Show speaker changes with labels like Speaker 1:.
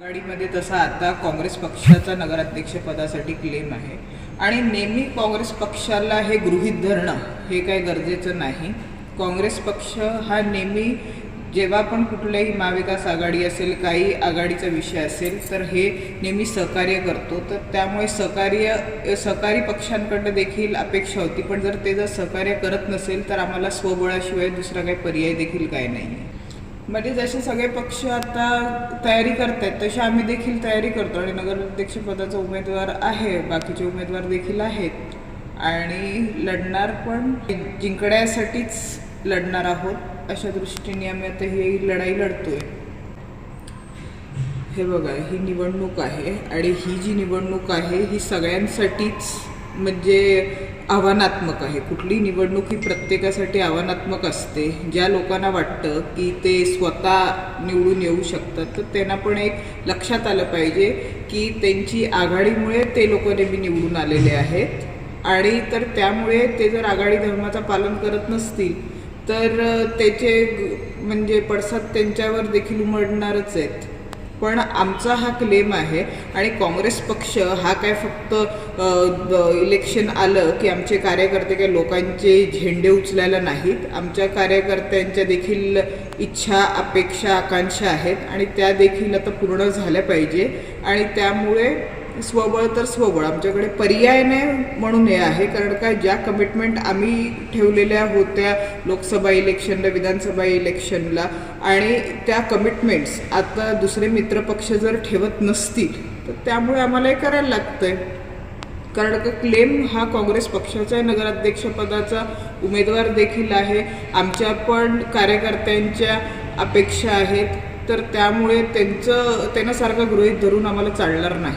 Speaker 1: आघाडीमध्ये तसा आता काँग्रेस पक्षाचा नगराध्यक्षपदासाठी क्लेम आहे. आणि नेहमी काँग्रेस पक्षाला हे गृहीत धरणं हे काही गरजेचं नाही. काँग्रेस पक्ष हा नेहमी जेव्हा पण कुठल्याही महाविकास आघाडी असेल काही आघाडीचा विषय असेल तर हे नेहमी सहकार्य करतो. तर त्यामुळे सहकार्य सहकारी पक्षांकडनं देखील अपेक्षा होती. पण जर ते जर सहकार्य करत नसेल तर आम्हाला स्वबळाशिवाय दुसरा काही पर्याय देखील काय नाही म्हणजे जसे सगळे पक्ष आता तयारी करत आहेत तशी आम्ही देखील तयारी करतो आणि नगराध्यक्षपदाचा उमेदवार आहे बाकीचे उमेदवार देखील आहेत. आणि लढणार पण जिंकण्यासाठीच लढणार आहोत अशा दृष्टीने आम्ही आता ही लढाई लढतोय. हे बघा ही निवडणूक आहे आणि ही जी निवडणूक आहे ही सगळ्यांसाठीच म्हणजे आव्हानात्मक आहे. कुठली निवडणूक ही प्रत्येकासाठी आव्हानात्मक असते. ज्या लोकांना वाटतं की ते स्वतः निवडून येऊ शकतात तर त्यांना पण एक लक्षात आलं पाहिजे की त्यांची आघाडीमुळे ते लोक नेहमी निवडून आलेले आहेत. आणि तर त्यामुळे ते जर आघाडी धर्माचं पालन करत नसतील तर त्याचे म्हणजे पडसाद त्यांच्यावर देखील उमडणारच आहेत. पण आमचा हा क्लेम आहे आणि काँग्रेस पक्ष हा काय फक्त इलेक्शन आलं की आमचे कार्यकर्ते काय लोकांचे झेंडे उचलायला नाहीत. आमच्या कार्यकर्त्यांच्या देखील इच्छा अपेक्षा आकांक्षा आहेत आणि त्या देखील आता पूर्ण झाल्या पाहिजे. आणि त्यामुळे स्वबळ तर स्वबळ. आमच्याकडे पर्याय नाही म्हणून हे आहे. कारण काय ज्या कमिटमेंट आम्ही ठेवलेल्या होत्या लोकसभा इलेक्शनला विधानसभा इलेक्शनला आणि त्या कमिटमेंट्स आता दुसरे मित्रपक्ष जर ठेवत नसतील तर त्यामुळे आम्हाला हे करायला लागतंय. कारण का क्लेम हा काँग्रेस पक्षाच्या नगराध्यक्षपदाचा उमेदवार देखील आहे. आमच्या पण कार्यकर्त्यांच्या अपेक्षा आहेत. तर त्यामुळे त्यांचं त्यांना सारखं गृहीत धरून आम्हाला चालणार नाही.